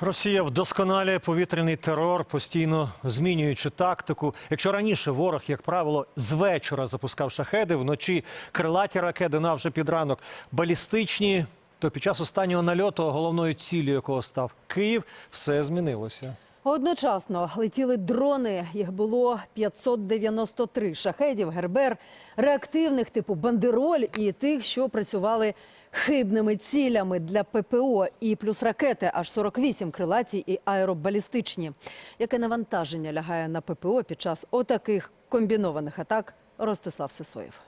Росія вдосконалює повітряний терор, постійно змінюючи тактику. Якщо раніше ворог, як правило, з вечора запускав шахеди, вночі крилаті ракети, на вже під ранок балістичні, то під час останнього нальоту, головною ціллю якого став Київ, все змінилося. Одночасно летіли дрони. Їх було 593 шахедів, гербер, реактивних типу бандероль і тих, що працювали хибними цілями для ППО, і плюс ракети аж 48 крилаті і аеробалістичні. Яке навантаження лягає на ППО під час отаких комбінованих атак? Ростислав Сисоєв.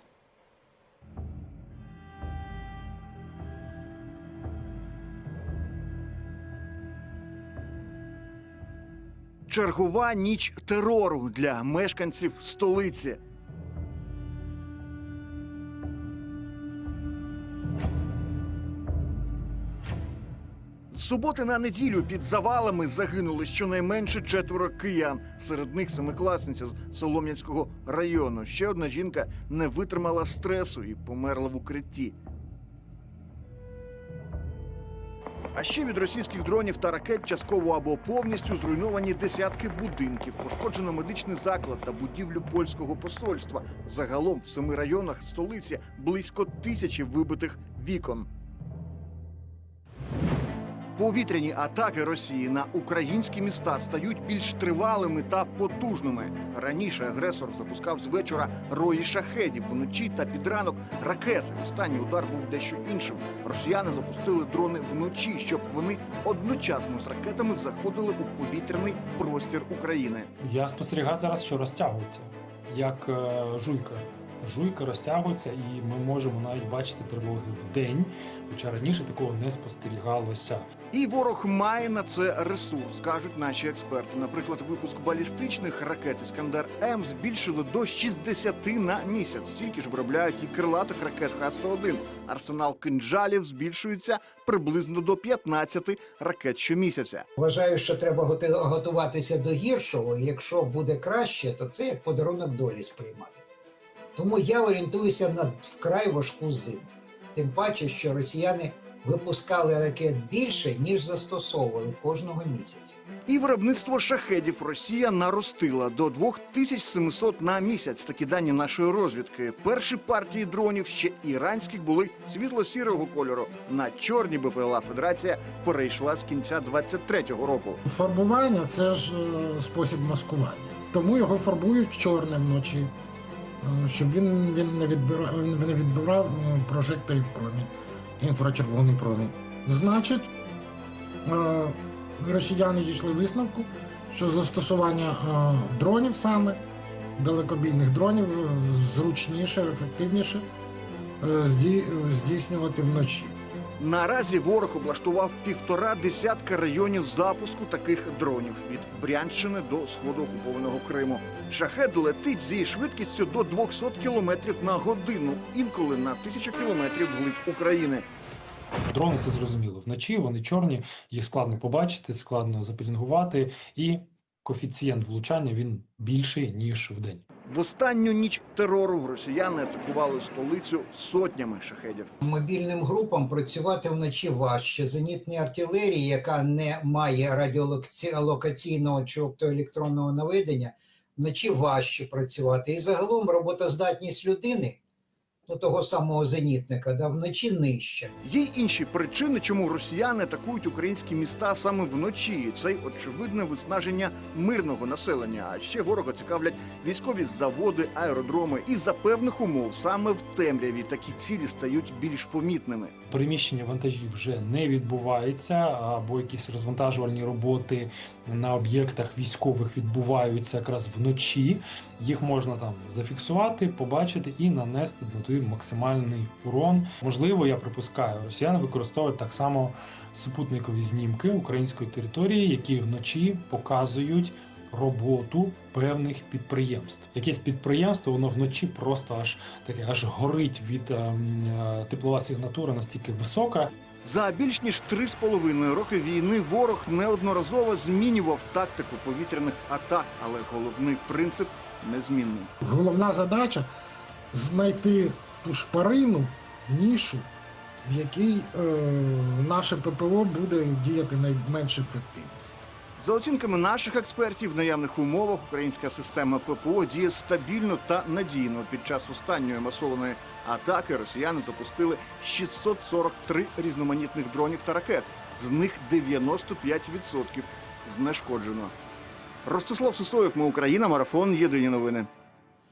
Чергова ніч терору для мешканців столиці. З суботи на неділю під завалами загинули щонайменше четверо киян. Серед них семикласниця з Солом'янського району. Ще одна жінка не витримала стресу і померла в укритті. А ще від російських дронів та ракет частково або повністю зруйновані десятки будинків, пошкоджено медичний заклад та будівлю польського посольства. Загалом в семи районах столиці близько тисячі вибитих вікон. Повітряні атаки Росії на українські міста стають більш тривалими та потужними. Раніше агресор запускав з вечора рої шахедів вночі та під ранок ракети. Останній удар був дещо іншим. Росіяни запустили дрони вночі, щоб вони одночасно з ракетами заходили у повітряний простір України. Я спостерігаю зараз, що розтягується, як е, жуйка. Жуйка розтягується, і ми можемо навіть бачити тривоги в день, хоча раніше такого не спостерігалося. І ворог має на це ресурс, кажуть наші експерти. Наприклад, випуск балістичних ракет Іскандер М збільшили до 60 на місяць. Стільки ж виробляють і крилатих ракет Х-101. Арсенал кинджалів збільшується приблизно до 15 ракет щомісяця. Вважаю, що треба готуватися до гіршого. Якщо буде краще, то це як подарунок долі сприймати. Тому я орієнтуюся на вкрай важку зиму. Тим паче, що росіяни випускали ракет більше, ніж застосовували кожного місяця. І виробництво шахедів Росія наростила до 2700 на місяць. Такі дані нашої розвідки. Перші партії дронів ще іранських були світло-сірого кольору. На чорні БПЛА Федерація перейшла з кінця 23-го року. Фарбування це ж е, спосіб маскування. Тому його фарбують чорне вночі, щоб він, він не відбирав, він не відбирав е, прожекторів промінь, інфрачервоний промінь. Значить, е, росіяни дійшли висновку, що застосування е, дронів саме, далекобійних дронів, е, зручніше, ефективніше е, здійснювати вночі. Наразі ворог облаштував півтора десятка районів запуску таких дронів від Брянщини до сходу окупованого Криму. Шахед летить зі швидкістю до 200 км на годину, інколи на тисячу кілометрів вглиб України. Дрони це зрозуміло. Вночі вони чорні, їх складно побачити, складно запілінгувати, і коефіцієнт влучання він більший ніж в день. В останню ніч терору росіяни атакували столицю сотнями шахедів. Мобільним групам працювати вночі важче. Зенітній артилерії, яка не має радіолокаційного чи оптоелектронного наведення, вночі важче працювати. І загалом роботоздатність людини, ну того самого зенітника, да, вночі нижче. Є інші причини, чому росіяни атакують українські міста саме вночі. Це й очевидне виснаження мирного населення. А ще ворога цікавлять військові заводи, аеродроми. І за певних умов саме в темряві такі цілі стають більш помітними. Переміщення вантажів вже не відбувається, або якісь розвантажувальні роботи на об'єктах військових відбуваються якраз вночі. Їх можна там зафіксувати, побачити і нанести туди максимальний урон. Можливо, я припускаю, росіяни використовують так само супутникові знімки української території, які вночі показують. Роботу певних підприємств. Якесь підприємство, воно вночі просто аж таке аж горить від ем, е, теплова сигнатура настільки висока, За більш ніж три з половиною роки війни ворог неодноразово змінював тактику повітряних атак, але головний принцип незмінний. Головна задача знайти ту шпарину, нішу, в якій е, наше ППО буде діяти найменш ефективно. За оцінками наших експертів, в наявних умовах українська система ППО діє стабільно та надійно. Під час останньої масованої атаки росіяни запустили 643 різноманітних дронів та ракет. З них 95% знешкоджено. Ростислав Сисоєв, ми Україна, марафон. Єдині новини.